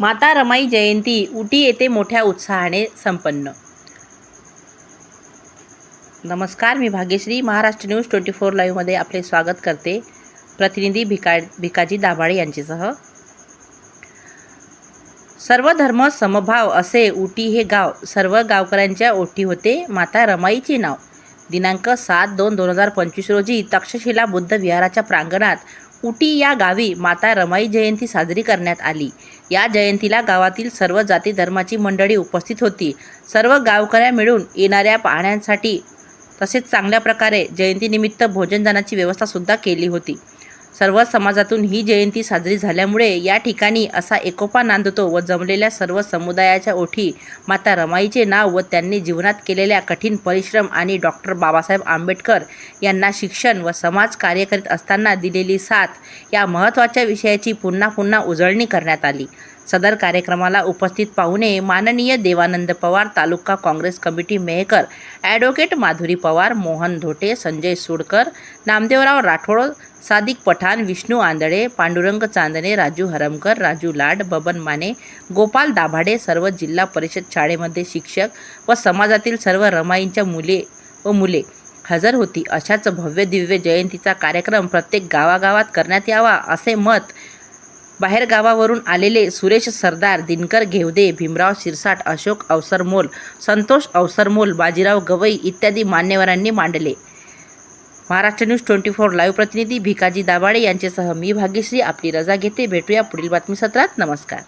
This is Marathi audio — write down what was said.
माता रमाई जयंती उटी येथे मोठ्या उत्साहाने संपन्न. नमस्कार मी Bhagyashree. Maharashtra news twenty four लाईव्हमध्ये आपले स्वागत करते. प्रतिनिधी भिका भिकाजी दाभाडे यांच्यासह. सर्व धर्म समभाव असे उटी हे गाव सर्व गावकऱ्यांच्या ओटी होते. माता रमाईचे नाव. दिनांक सात दोन दोन हजार पंचवीस रोजी तक्षशिला बुद्ध विहाराच्या प्रांगणात उटी या गावी माता रमाई जयंती साजरी करण्यात आली. या जयंतीला गावातील सर्व जाती धर्माची मंडळी उपस्थित होती. सर्व गावकऱ्या मिळून येणाऱ्या पाहण्यांसाठी तसेच चांगल्या प्रकारे जयंतीनिमित्त भोजनदानाची व्यवस्थासुद्धा केली होती. सर्व समाजातून ही जयंती साजरी झाल्यामुळे या ठिकाणी असा एकोपा नांदतो व जमलेल्या सर्व समुदायाच्या ओठी माता रमाईचे नाव व त्यांनी जीवनात केलेल्या कठीण परिश्रम आणि डॉक्टर बाबासाहेब आंबेडकर यांना शिक्षण व समाज कार्य करीत असताना दिलेली साथ या महत्त्वाच्या विषयाची पुन्हा पुन्हा उजळणी करण्यात आली. सदर कार्यक्रमाला उपस्थित पाहुणे माननीय Devanand Pawar taluka Congress committee Mehkar advocate Madhuri Pawar Mohan Dhote Sanjay Sudkar Namdevrao Rathod Sadiq Pathan Vishnu Andhale Pandurang Chandane Raju Haramkar Raju लाड बबन माने गोपाल दाभाडे सर्व जिल्हा परिषद शाळेमध्ये शिक्षक व समाजातील सर्व रमाईंच्या मुले व मुले हजर होती. अशाच भव्य दिव्य जयंतीचा कार्यक्रम प्रत्येक गावागावात करण्यात यावा असे मत बाहेरगावावरून आलेले सुरेश सरदार दिनकर घेवदे भीमराव शिरसाट अशोक अवसरमोल संतोष अवसरमोल बाजीराव गवई इत्यादी मान्यवरांनी मांडले. Maharashtra news twenty four live प्रतिनिधी भिकाजी दाभाडे यांच्यासह मी भाग्यश्री आपली रजा घेते. भेटूया पुढील बातमी सत्रात नमस्कार.